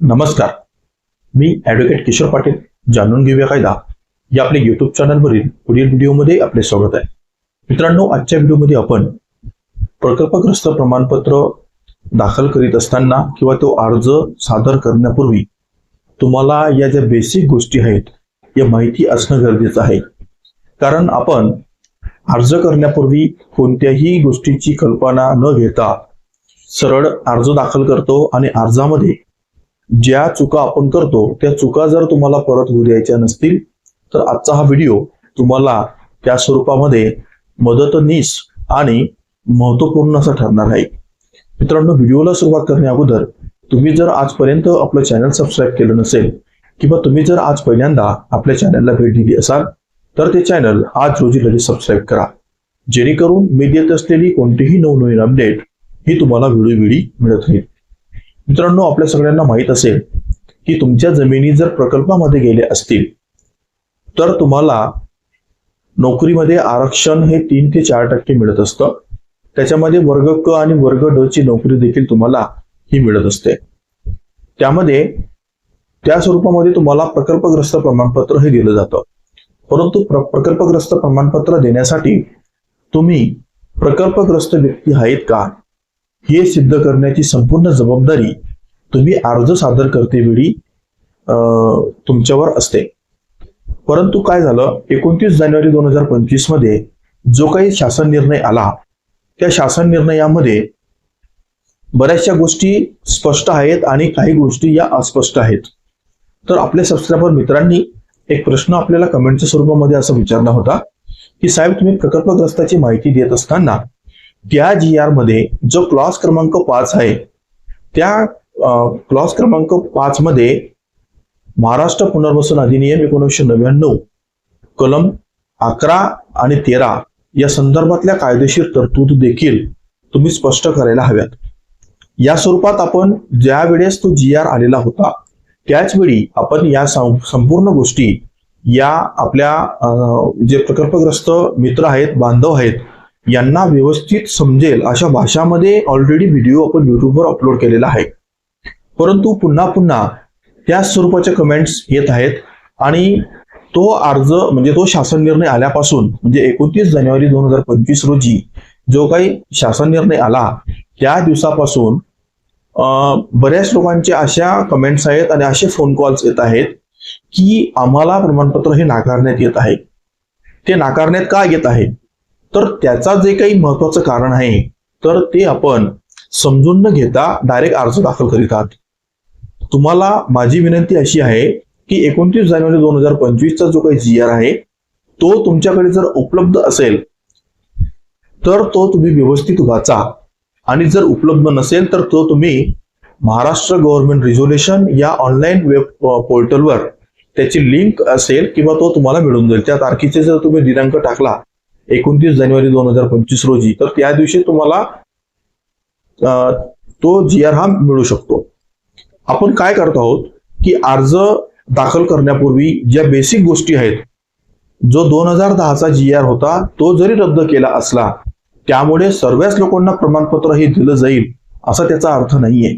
नमस्कार. मी ॲडव्होकेट किशोर पाटील. जाणून घेऊया कायदा. या आपल्या युट्यूब चॅनलवरील पुढील व्हिडिओमध्ये आपले स्वागत आहे. मित्रांनो आजच्या व्हिडिओमध्ये आपण प्रकल्पग्रस्त प्रमाणपत्र दाखल करीत असताना किंवा तो अर्ज सादर करण्यापूर्वी तुम्हाला या ज्या बेसिक गोष्टी आहेत या माहिती असणं गरजेचं आहे. कारण आपण अर्ज करण्यापूर्वी कोणत्याही गोष्टीची कल्पना न घेता सरळ अर्ज दाखल करतो आणि अर्जामध्ये ज्या चुका आपण करतो त्या चुका जर तुम्हाला परत होऊ द्यायच्या नसतील तर आजचा हा व्हिडिओ तुम्हाला त्या स्वरूपामध्ये मदतनीस आणि महत्त्वपूर्ण असा ठरणार आहे. मित्रांनो व्हिडिओला सुरुवात करण्या अगोदर तुम्ही जर आजपर्यंत आपलं चॅनल सबस्क्राईब केलं नसेल किंवा तुम्ही जर आज पहिल्यांदा आपल्या चॅनलला भेट दिली असाल तर ते चॅनल आज रोजी लगेच सबस्क्राईब करा. जेणेकरून मी देत असलेली कोणतीही नवनवीन अपडेट ही तुम्हाला वेळोवेळी मिळत राहील. मित्रांनो आपल्या सगळ्यांना माहीत असेल की तुमच्या जमिनी जर प्रकल्पामध्ये गेले असतील तर तुम्हाला नोकरीमध्ये आरक्षण हे तीन ते चार टक्के मिळत असतं. त्याच्यामध्ये वर्ग क आणि वर्ग ड ची नोकरी देखील तुम्हाला ही मिळत असते. त्यामध्ये त्या स्वरूपामध्ये तुम्हाला प्रकल्पग्रस्त प्रमाणपत्र हे दिलं जातं. परंतु प्र- प्रकल्पग्रस्त प्रमाणपत्र देण्यासाठी तुम्ही प्रकल्पग्रस्त व्यक्ती आहेत का? हे सिद्ध करण्याची संपूर्ण जबाबदारी तुम्ही अर्ज सादर करतेवेळी अं, तुमच्यावर असते. परंतु काय झालं? एकोणतीस जानेवारी दोन हजार पंचवीसमध्ये जो काही शासन निर्णय आला त्या शासन निर्णयामध्ये बऱ्याचशा गोष्टी स्पष्ट आहेत आणि काही गोष्टी या अस्पष्ट आहेत. तर आपल्या सबस्क्रायबर मित्रांनी एक प्रश्न आपल्याला कमेंटच्या स्वरूपामध्ये असं विचारला होता की साहेब तुम्ही प्रकल्पग्रस्ताची माहिती देत असताना त्या जी आरमध्ये जो क्लॉज क्रमांक पाच आहे त्या क्लॉज क्रमांक पाच मध्ये महाराष्ट्र पुनर्वसन अधिनियम एकोणीसशे नव्याण्णव कलम अकरा आणि तेरा या संदर्भातल्या कायदेशीर तरतूद देखील तुम्ही स्पष्ट करायला हव्यात. या स्वरूपात आपण ज्या वेळेस तो जी आर आलेला होता त्याच वेळी आपण या संपूर्ण गोष्टी या आपल्या अं, जे प्रकल्पग्रस्त मित्र आहेत बांधव आहेत यांना व्यवस्थित समजेल अशा भाषामध्ये ऑलरेडी व्हिडिओ आपण युट्यूबवर अपलोड केलेला आहे. परंतु पुन्हा पुन्हा त्याच स्वरूपाच्या कमेंट्स येत आहेत आणि तो अर्ज म्हणजे तो शासन निर्णय आल्यापासून म्हणजे एकोणतीस जानेवारी दोन हजार पंचवीस रोजी जो काही शासन निर्णय आला त्या दिवसापासून बऱ्याच लोकांच्या अशा कमेंट्स आहेत आणि असे फोन कॉल्स येत आहेत की आम्हाला प्रमाणपत्र हे नाकारण्यात येत आहे. ते नाकारण्यात का येत आहे? तर त्याचा जे काही महत्वाचं कारण आहे तर ते आपण समजून न घेता डायरेक्ट अर्ज दाखल करीत आहात. तुम्हाला माझी विनंती अशी आहे की एकोणतीस जानेवारी दोन हजार पंचवीसचा जो काही जी आर आहे तो तुमच्याकडे जर उपलब्ध असेल तर तो तुम्ही व्यवस्थित वाचा. आणि जर उपलब्ध नसेल तर तो तुम्ही महाराष्ट्र गव्हर्नमेंट रिझोल्युशन या ऑनलाईन वेब पोर्टलवर त्याची लिंक असेल किंवा तो तुम्हाला मिळून जाईल. त्या तारखेचे जर तुम्ही दिनांक टाकला एकोणतीस जानेवारी दोन हजार पंचवीस रोजी. तर त्या दिवशी तुम्हाला तो जी आर हा मिळू शकतो. आपण काय करत आहोत की अर्ज दाखल करण्यापूर्वी ज्या बेसिक गोष्टी आहेत जो दोन हजार दहाचा जी आर होता तो जरी रद्द केला असला त्यामुळे सर्वच लोकांना प्रमाणपत्र हे दिलं जाईल असा त्याचा अर्थ नाहीये.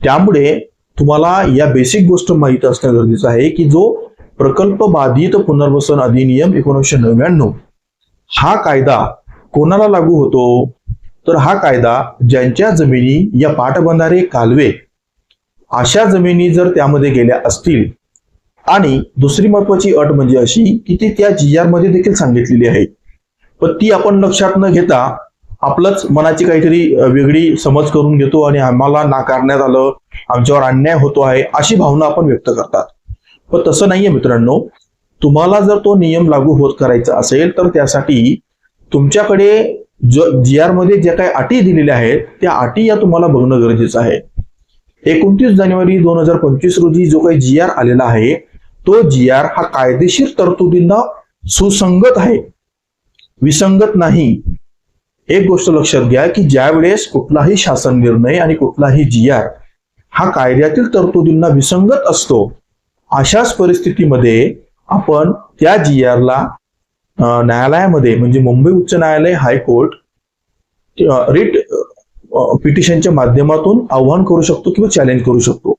त्यामुळे तुम्हाला या बेसिक गोष्ट माहीत असणं गरजेचं आहे की जो प्रकल्प बाधित पुनर्वसन अधिनियम एकोणीसशे नव्याण्णव हा कायदा कोणाला लागू होतो? तर हा कायदा ज्यांच्या जमिनी या पाटबंधारे कालवे अशा जमिनी जर त्यामध्ये गेल्या असतील. आणि दुसरी महत्वाची अट म्हणजे अशी की ती त्या जी आरमध्ये देखील सांगितलेली आहे. पण ती आपण लक्षात न घेता आपलंच मनाची काहीतरी वेगळी समज करून घेतो आणि आम्हाला नाकारण्यात आलं आमच्यावर अन्याय होतो आहे अशी भावना आपण व्यक्त करतात. पण तसं नाहीये मित्रांनो. तुम्हाला जर तो नियम लागू होत करायचा असेल तर त्यासाठी तुमच्याकडे जी आरमध्ये ज्या काही अटी दिलेल्या आहेत त्या अटी या तुम्हाला बघणं गरजेचं आहे. एकोणतीस जानेवारी दोन हजार पंचवीस रोजी जो काही जी आर आलेला आहे तो जी आर हा कायदेशीर तरतुदींना सुसंगत आहे. विसंगत नाही. एक गोष्ट लक्षात घ्या की ज्या वेळेस कुठलाही शासन निर्णय आणि कुठलाही जी आर हा कायद्यातील तरतुदींना विसंगत असतो अशाच परिस्थितीमध्ये आपण त्या जी आरला न्यायालयामध्ये म्हणजे मुंबई उच्च न्यायालय हायकोर्ट रिट पिटिशनच्या माध्यमातून आव्हान करू शकतो किंवा चॅलेंज करू शकतो.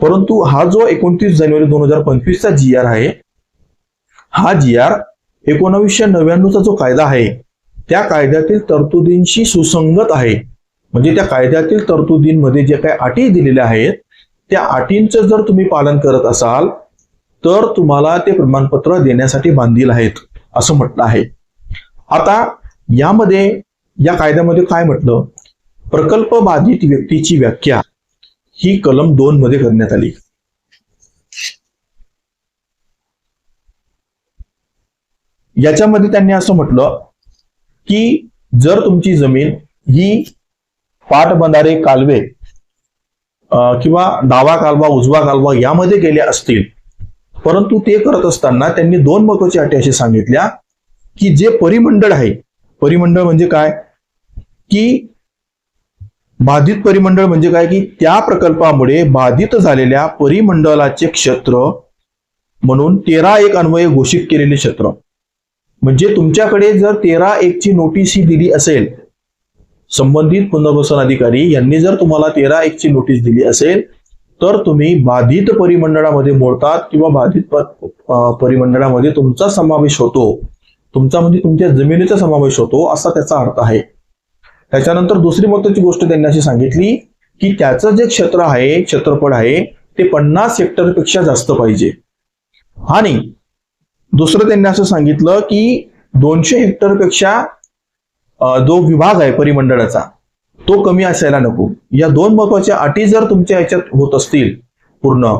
परंतु हा जो एकोणतीस जानेवारी दोन हजार पंचवीसचा जी आर आहे हा जी आर एकोणावीसशे नव्याण्णवचा जो कायदा आहे त्या कायद्यातील तरतुदींशी सुसंगत आहे. म्हणजे त्या कायद्यातील तरतुदींमध्ये जे काही अटी दिलेल्या आहेत त्या अटींचं जर तुम्ही पालन करत असाल तर तुम्हाला ते प्रमाणपत्र देण्यासाठी बांधील आहेत असं म्हटलं आहे. आता यामध्ये या कायद्यामध्ये काय म्हटलं? प्रकल्प बाधित व्यक्तीची व्याख्या ही कलम दोन मध्ये करण्यात आली. याच्यामध्ये त्यांनी असं म्हटलं की जर तुमची जमीन ही पाटबंधारे कालवे अं, किंवा डावा कालवा उजवा कालवा यामध्ये गेले असतील परंतु ते करत असताना त्यांनी दोन महत्वाची अटी अशी सांगितल्या की जे परिमंडळ आहे परिमंडळ म्हणजे काय? की बाधित परिमंडळ म्हणजे काय? की त्या प्रकल्पामुळे बाधित झालेल्या परिमंडळाचे क्षेत्र म्हणून तेरा एक अन्वये घोषित केलेले क्षेत्र. म्हणजे तुमच्याकडे जर तेरा एक ची नोटीस ही दिली असेल संबंधित पुनर्वसन अधिकारी यांनी जर तुम्हाला तेरा एक ची नोटीस दिली असेल तर तुम्ही बाधित परिमंडळामध्ये मोडतात किंवा बाधित परिमंडळामध्ये तुमचा समावेश होतो. तुमचा म्हणजे तुमच्या जमिनीचा समावेश होतो असा त्याचा अर्थ आहे. त्याच्यानंतर दुसरी महत्वाची गोष्ट त्यांनी अशी सांगितली की त्याचं जे क्षेत्र आहे क्षेत्रफळ आहे ते पन्नास हेक्टरपेक्षा जास्त पाहिजे. आणि दुसरं त्यांनी असं सांगितलं की दोनशे हेक्टरपेक्षा जो विभाग आहे परिमंडळाचा तो कमी असायला नको. या दोन महत्त्वाच्या अटी जर तुमच्या याच्यात होत असतील पूर्ण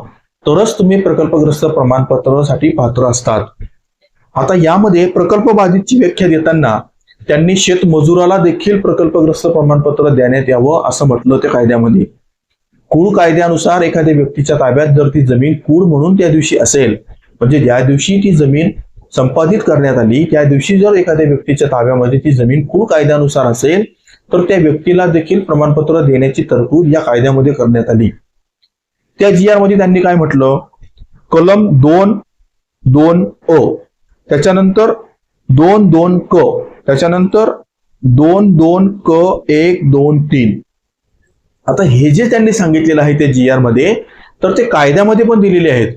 तरच तुम्ही प्रकल्पग्रस्त प्रमाणपत्रासाठी पात्र असतात. आता यामध्ये प्रकल्प बाधितची व्याख्या देताना त्यांनी शेतमजुराला देखील प्रकल्पग्रस्त प्रमाणपत्र देण्यात यावं असं म्हटलं त्या कायद्यामध्ये. कुळ कायद्यानुसार एखाद्या व्यक्तीच्या ताब्यात जर ती जमीन कूड म्हणून त्या दिवशी असेल म्हणजे ज्या दिवशी ती जमीन संपादित करण्यात आली त्या दिवशी जर एखाद्या व्यक्तीच्या ताब्यामध्ये ती जमीन कुळ कायद्यानुसार असेल तर त्या व्यक्तीला देखील प्रमाणपत्र देण्याची तरतूद या कायद्यामध्ये करण्यात आली. त्या जी आरमध्ये त्यांनी काय म्हटलं? कलम दोन दोन अ त्याच्यानंतर दोन दोन क त्याच्यानंतर दोन दोन क एक दोन तीन. आता हे जे त्यांनी सांगितलेलं आहे त्या जी आरमध्ये तर ते कायद्यामध्ये पण दिलेले आहेत.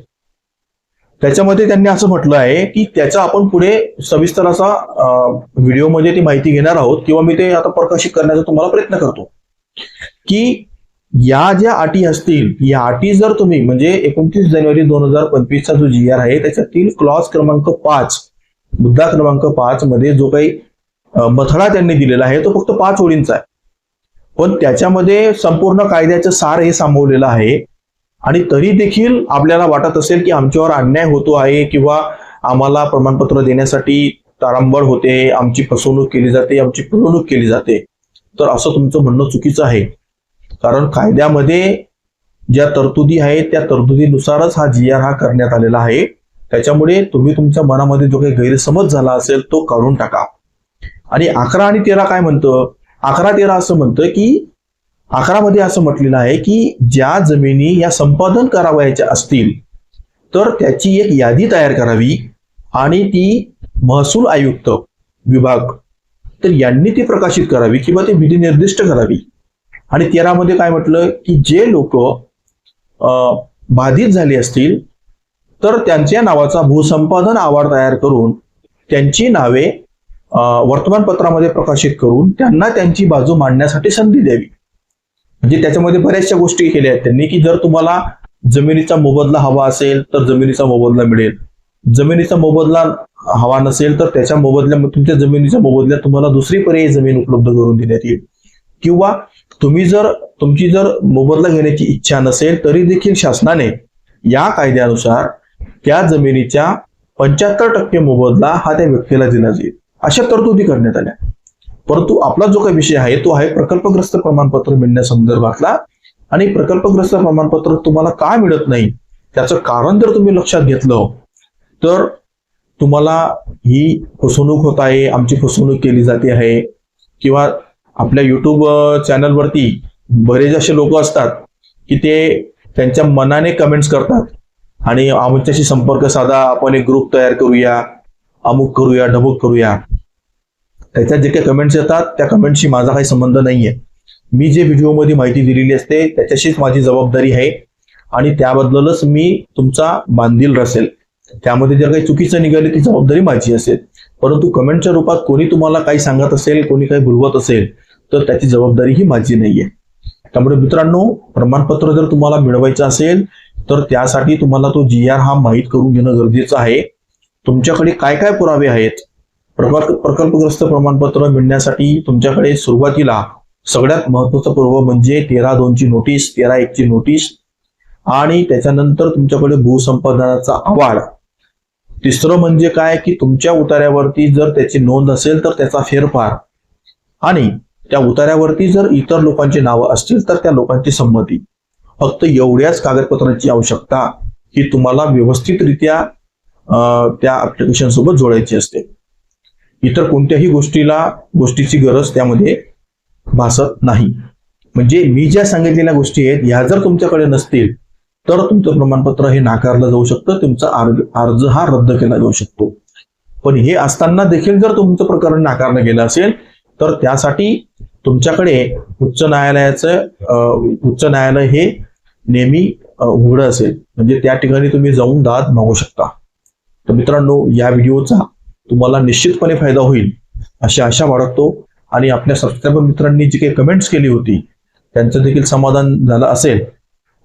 त्याच्यामध्ये त्यांनी असं म्हटलं आहे की त्याचा आपण पुढे सविस्तर असा व्हिडिओमध्ये ती माहिती घेणार आहोत किंवा मी ते आता प्रकाशित करण्याचा तुम्हाला प्रयत्न करतो. की या ज्या अटी असतील या अटी जर तुम्ही म्हणजे एकोणतीस जानेवारी दोन हजार पंचवीसचा जो जी आर आहे त्याच्यातील क्लॉज क्रमांक पाच मुद्दा क्रमांक पाच मध्ये जो काही मथळा त्यांनी दिलेला आहे तो फक्त पाच ओळींचा आहे. पण त्याच्यामध्ये संपूर्ण कायद्याचं सार हे सामावलेलं आहे. आणि तरी देखील आपल्याला वाटत असेल की आमच्यावर अन्याय होतो आहे किंवा आम्हाला प्रमाणपत्र देण्यासाठी तारांबळ होते आमची फसवणूक केली जाते आमची पिळवणूक केली जाते. तर असं तुमचं म्हणणं चुकीचं आहे. कारण कायद्यामध्ये ज्या तरतुदी आहेत त्या तरतुदीनुसारच हा जी आर हा करण्यात आलेला आहे. त्याच्यामुळे तुम्ही तुमच्या मनामध्ये जो काही गैरसमज झाला असेल तो काढून टाका. आणि अकरा आणि तेरा काय म्हणतं? अकरा तेरा असं म्हणतं की अकरा मध्ये असं म्हटलेलं आहे की ज्या जमिनी या संपादन करावयाच्या असतील तर त्याची एक यादी तयार करावी आणि ती महसूल आयुक्त विभाग तर यांनी ती प्रकाशित करावी किंवा ती विधी निर्दिष्ट करावी. आणि तेरामध्ये काय म्हटलं की जे लोक बाधित झाले असतील तर त्यांच्या नावाचा भूसंपादन आवार तयार करून त्यांची नावे वर्तमानपत्रामध्ये प्रकाशित करून त्यांना त्यांची बाजू मांडण्यासाठी संधी द्यावी. म्हणजे त्याच्यामध्ये बऱ्याचशा गोष्टी केल्या आहेत त्यांनी की जर तुम्हाला जमिनीचा मोबदला हवा असेल तर जमिनीचा मोबदला मिळेल. जमिनीचा मोबदला हवा नसेल तर त्याच्या मोबदल्या तुमच्या जमिनीच्या मोबदल्यात तुम्हाला दुसरी पर्यायी जमीन उपलब्ध करून देण्यात येईल. किंवा तुम्ही जर तुमची जर मोबदला घेण्याची इच्छा नसेल तरी देखील शासनाने या कायद्यानुसार त्या जमिनीच्या पंच्याहत्तर टक्के मोबदला हा त्या व्यक्तीला दिला जाईल. अशा तरतुदी करण्यात आल्या. परंतु आपला जो काही विषय आहे तो आहे प्रकल्पग्रस्त प्रमाणपत्र मिळण्यासंदर्भातला. आणि प्रकल्पग्रस्त प्रमाणपत्र तुम्हाला का मिळत नाही त्याचं कारण जर तुम्ही लक्षात घेतलं तर तुम्हाला ही फसवणूक होत आहे आमची फसवणूक केली जाते आहे. किंवा आपल्या युट्यूब चॅनलवरती बरेच असे लोक असतात की ते त्यांच्या मनाने कमेंट्स करतात. आणि आमच्याशी संपर्क साधा आपण एक ग्रुप तयार करूया अमुक करूया ढमुक करूया. त्याच्यात जे काही कमेंट्स येतात त्या कमेंटशी माझा काही संबंध नाहीये. मी जे व्हिडिओमध्ये माहिती दिलेली असते त्याच्याशीच माझी जबाबदारी आहे. आणि त्याबद्दलच मी तुमचा बांधील रसेल. त्यामध्ये जर काही चुकीचं निघाले ती जबाबदारी माझी असेल. परंतु कमेंटच्या रूपात कोणी तुम्हाला काही सांगत असेल कोणी काही भुलवत असेल तर त्याची जबाबदारी ही माझी नाहीये. त्यामुळे मित्रांनो प्रमाणपत्र जर तुम्हाला मिळवायचं असेल तर त्यासाठी तुम्हाला तो जी आर हा माहीत करून घेणं गरजेचं आहे. तुमच्याकडे काय काय पुरावे आहेत? प्रकल्पग्रस्त प्रमाणपत्र मिळण्यासाठी तुमच्याकडे सुरुवातीला सगळ्यात महत्त्वाचा पूर्व म्हणजे तेरा दोनची नोटीस तेरा एकची नोटीस आणि त्याच्यानंतर तुमच्याकडे भूसंपादनाचा अहवाल तिसरं म्हणजे काय? की तुमच्या उतार्यावरती जर त्याची नोंद असेल तर त्याचा फेरफार आणि त्या उतार्यावरती जर इतर लोकांची नावं असतील तर त्या लोकांची संमती. फक्त एवढ्याच कागदपत्रांची आवश्यकता ही तुम्हाला व्यवस्थितरित्या त्या ऍप्लिकेशन सोबत जोडायची असते. इतर कोणत्याही गोष्टीला गोष्टीची गरज त्यामध्ये भासत नाही. म्हणजे मी ज्या सांगितलेल्या गोष्टी आहेत ह्या जर तुमच्याकडे नसतील तर तुमचं प्रमाणपत्र हे नाकारलं जाऊ शकतं तुमचा अर्ज हा रद्द केला जाऊ शकतो. पण हे असताना देखील जर तुमचं प्रकरण नाकारलं गेलं असेल तर त्यासाठी तुमच्याकडे उच्च न्यायालयाचं उच्च न्यायालय हे नेहमी उघडं असेल. म्हणजे त्या ठिकाणी तुम्ही जाऊन दाद मागू शकता. तर मित्रांनो या व्हिडिओचा तुम्हाला निश्चितपणे फायदा होईल. अशी आशा बाळगतो आणि आपल्या सबस्क्रायबर मित्रांनी जी काही कमेंट्स केली होती त्यांचं देखील समाधान झालं असेल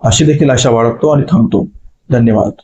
अशी देखील आशा बाळगतो आणि थांबतो. धन्यवाद.